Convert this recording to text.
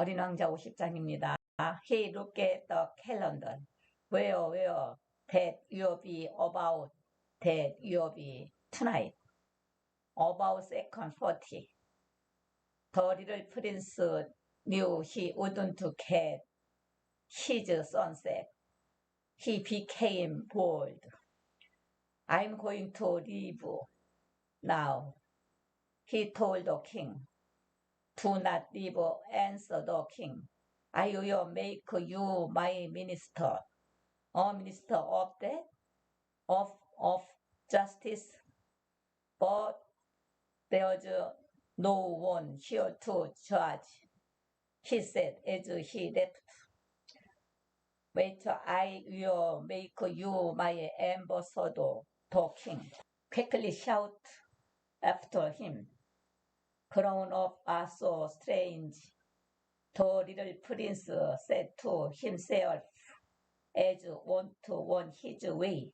어린 왕자 50장입니다. He looked at the calendar. Where, where, that you'll be about, that you'll be tonight. About second 40. The little prince knew he wouldn't get his sunset. He became bold. I'm going to leave now, he told the king. Do not leave, answered the king. I will make you my minister, a minister of that, of, of justice. But there's no one here to judge, he said as he left. Wait, I will make you my ambassador, the king. Quickly shout after him. Crown of are strange. The little prince said to himself, as one to one his way.